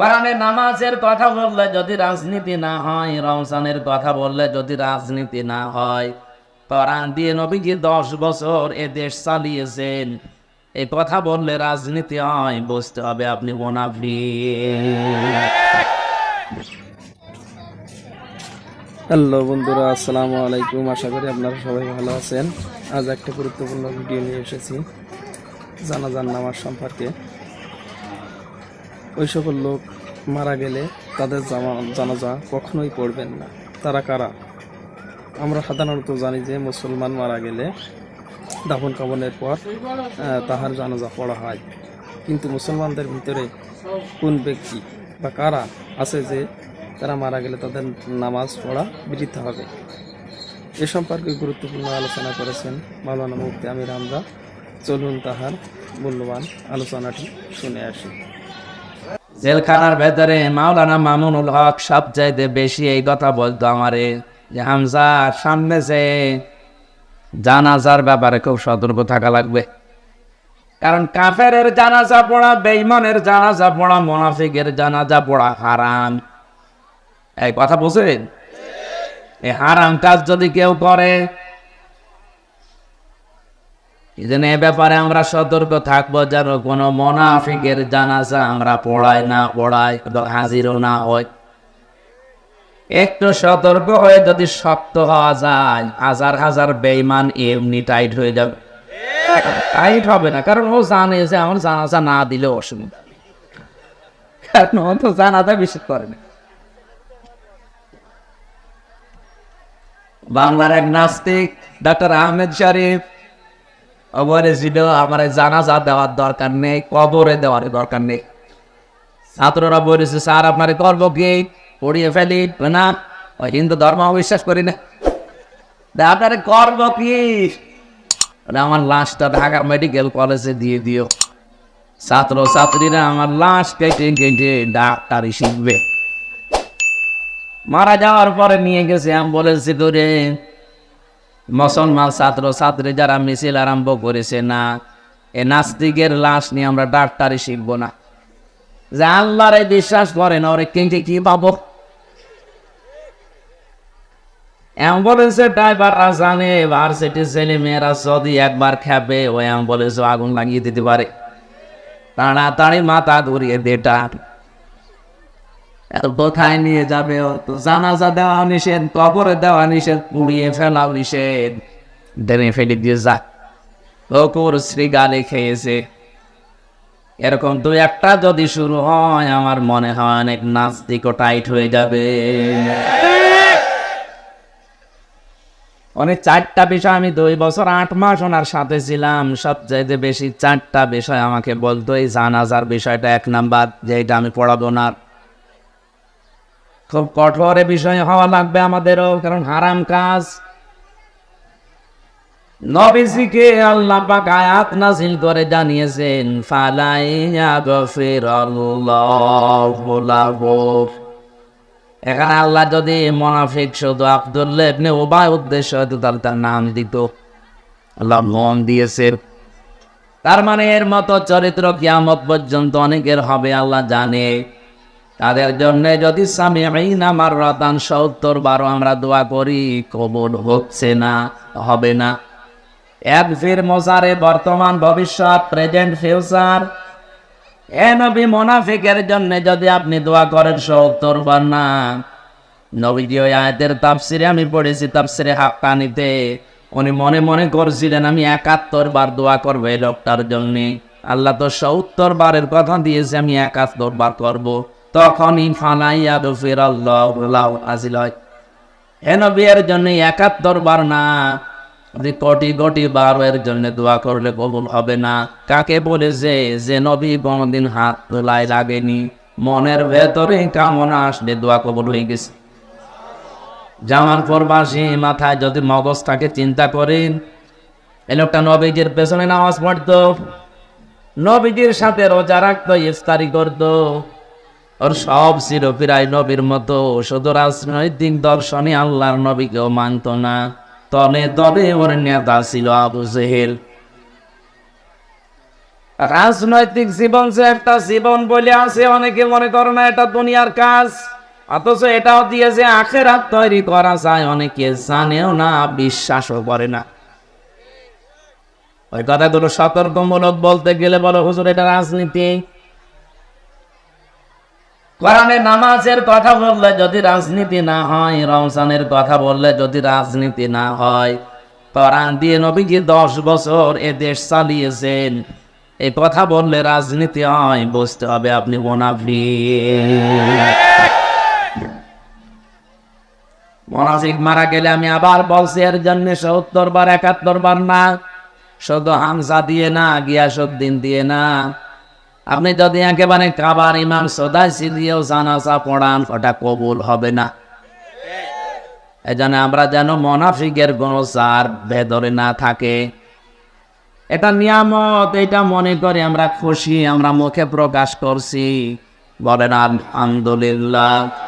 কোরআনে নামাজের কথা বললে যদি রাজনীতি না হয়, রমজানের কথা বললে যদি রাজনীতি না হয়, কোরআন দিয়ে নবীজি দশ বছর এ দেশ চালিয়েছেন। এই কথা বললে রাজনীতি হয়, বুঝতে হবে আপনি মোনাফি হ্যালো বন্ধুরা, আসসালামু আলাইকুম। আশা করি আপনারা সবাই ভালো আছেন। আজ একটা গুরুত্বপূর্ণ ভিডিও নিয়ে এসেছি, জানাজার নামাজ সম্পর্কে। ওই সকল লোক মারা গেলে তাদের জানাজা কখনোই পড়বেন না। তারা কারা? আমরা সাধারণত জানি যে মুসলমান মারা গেলে দাফন কাবনের পর তাহার জানাজা পড়া হয়। কিন্তু মুসলমানদের ভিতরে কোন ব্যক্তি বা কারা আছে যে তারা মারা গেলে তাদের নামাজ পড়া বৃথ হবে? এ সম্পর্কে গুরুত্বপূর্ণ আলোচনা করেছেন মাওলানা মুফতি আমির আমরা চলুন তাহার মূল্যবান আলোচনাটি শুনে আসি। জেলখানার ভেতরে মাওলানা মামুনুল হক সবচাইতে বেশি এই কথা বলতো আমারে যে, হামজা, সামনে যে জানাজার ব্যাপারে খুব সতর্ক থাকা লাগবে। কারণ কাফেরের জানাজা পড়া বেইমানের জানাজা পড়া, মোনাফিকের জানাজা পড়া হারাম। এই কথা বুঝেন এই হারাম কাজ যদি কেউ করে এই জন্য এ ব্যাপারে আমরা সতর্ক থাকব যেন কোনো মোনাফিকের জানাজা আমরা পড়াই না পড়াই হাজিরও না হয় একটু সতর্ক হয়ে যদি শক্ত হওয়া যায়, হাজার হাজার বেইমান এমনি টাইট হয়ে যাবে। টাইট হবে না, কারণ ও জানে যে আমার জানাজা না দিলে অসুবিধা কারণ ও তো জানাজা বিশ্বাস করে না। বাংলার এক নাস্তিক, ডাক্তার আহমেদ শরীফ আমার জানাজা দেওয়ার দরকার নেই, কবরে দেওয়ার দরকার নেই। ছাত্ররা বলেছে, স্যার, আপনার কি? পড়িয়ে ফেলি, না। হিন্দু ধর্ম বিশ্বাস করি না। আপনার করব কি? আমার লাশটা ঢাকা মেডিকেল কলেজে দিয়ে দিও। ছাত্র ছাত্রীরা আমার লাশ কেটে কেটে ডাক্তারি শিখবে। মারা যাওয়ার পরে নিয়ে গেছে অ্যাম্বুলেন্সে করে মুসলমান ছাত্র ছাত্রী যারা মিছিল আরম্ভ করেছে না, এ নাস্তিকের লাশ নিয়ে আমরা ডাক্তারি শিখব না। যে আল্লাহরে বিশ্বাস করেন ওরে কিন্তু কি পাবো? অ্যাম্বুলেন্সের ড্রাইভাররা জানে, ভার্সিটির ছেলে মেয়েরা যদি একবার খেপে, ওই অ্যাম্বুলেন্সে আগুন লাগিয়ে দিতে পারে। তাড়াতাড়ি মাথা ঘুরিয়ে দেটা। কোথায় নিয়ে যাবে? জানাজা দেওয়া নিষেধ, কবরে দেওয়া নিষেধ, পুড়িয়ে ফেলা নিষেধ। ডেনে ফেলে দিয়ে যাক ওকুর শ্রী গালে খেয়েছে। এরকম দু একটা যদি শুরু হয়, আমার মনে হয় অনেক নাস্তিকও টাইট হয়ে যাবে। অনেক চারটা বিষয় আমি দুই বছর আট মাস ওনার সাথে ছিলাম। সবচাইতে বেশি চারটা বিষয় আমাকে বলতো, এই জানাজার বিষয়টা এক নাম্বার যেটা আমি পড়াবো না খুব কঠোর এ বিষয় হওয়া লাগবে আমাদেরও, কারণ হারাম কাজ। নবীজিকে আল্লাহ পাক আয়াত নাজিল করে জানিয়েছেন ফালাইয়া লাহু। এখানে আল্লাহ যদি মোনাফিক শুধু আব্দুল্লাহ ইবনে উবাই উদ্দেশ্য হয়তো তাহলে তার নাম দিত। আল্লাহ মন দিয়েছে। তার মানে এর মতো চরিত্র কিয়ামত পর্যন্ত অনেকের হবে, আল্লাহ জানে। তাদের জন্য যদি স্বামী আমার রতান সত্তর বারো আমরা দোয়া করি, কবুল হচ্ছে না, হবে না। এক ফির মজারে বর্তমান ভবিষ্যৎ, প্রেজেন্ট ফিউচার। এ নবী মোনাফিকের জন্য যদি আপনি দোয়া করেন সত্তর বার না। নবীজি ওই আয়াতের তাফসিরে আমি পড়েছি, তাফসিরে হাক্কানিতে। উনি মনে মনে করছিলেন, আমি একাত্তর বার দোয়া করব এই লোকটার জন্য। আল্লাহ তো সত্তর বারের কথা দিয়েছে, আমি একাত্তর বার করব। তখনই ফানাইয়া ফির আল্লাহ আজিল হয় এ নবীর জন্য একাত্তর বার না আপনি কোটি কোটি বার এর জন্য দোয়া করলে কবুল হবে না। কাকে বলেছে যে নবী কোনদিন হাত তোলায় লাগেনি? মনের ভেতরে কামনা আসলে দোয়া কবুল হয়ে গেছে। জামান প্রবাসী মাথায় যদি মগজ থাকে, চিন্তা করেন। এই লোকটা নবীজির পেছনে নামাজ পড়তো, নবীজির সাথে রোজা রাখতো, ইফতারি করতো। ওর সব প্রায় নবীর মতো। শুধু রাজনৈতিক দর্শনে আল্লাহর নবীকেও মানত না। তনে তবে ওর নেতা ছিল আবু জেহেল। রাজনৈতিক জীবন যে একটা জীবন বলে আছে, অনেকে মনে করে না এটা দুনিয়ার কাজ। অথচ এটাও দিয়ে যে আখেরাত তৈরি করা যায়, অনেকে জানেও না, বিশ্বাসও করে না। ওই কথাগুলো সতর্কমূলক বলতে গেলে বলো, হুজুর, এটা রাজনীতি? কোরআনে নামাজের কথা বললে যদি রাজনীতি না হয়, রমজানের কথা বললে যদি রাজনীতি না হয়, কোরআন দিয়ে নবীজি দশ বছর এ দেশ চালিয়েছেন। এই কথা বললে রাজনীতি হয়, বুঝতে হবে আপনি মোনাফি মোনাফিক মারা গেলে আমি আবার বলছি, এর জন্য সত্তর বার, একাত্তর বার না। শুধু হামসা দিয়ে না গিয়াসুদ্দিন দিয়ে না। আপনি যদি একেবারে কাবার ইমাম সদাইসি দিয়েও জানাজা পড়ান, ওটা কবুল হবে না। এই জন্য আমরা যেন মনাফিকের সার ভেতরে না থাকে। এটা নিয়ামত, এটা মনে করে আমরা খুশি, আমরা মুখে প্রকাশ করছি। বলেন, আলহামদুলিল্লাহ।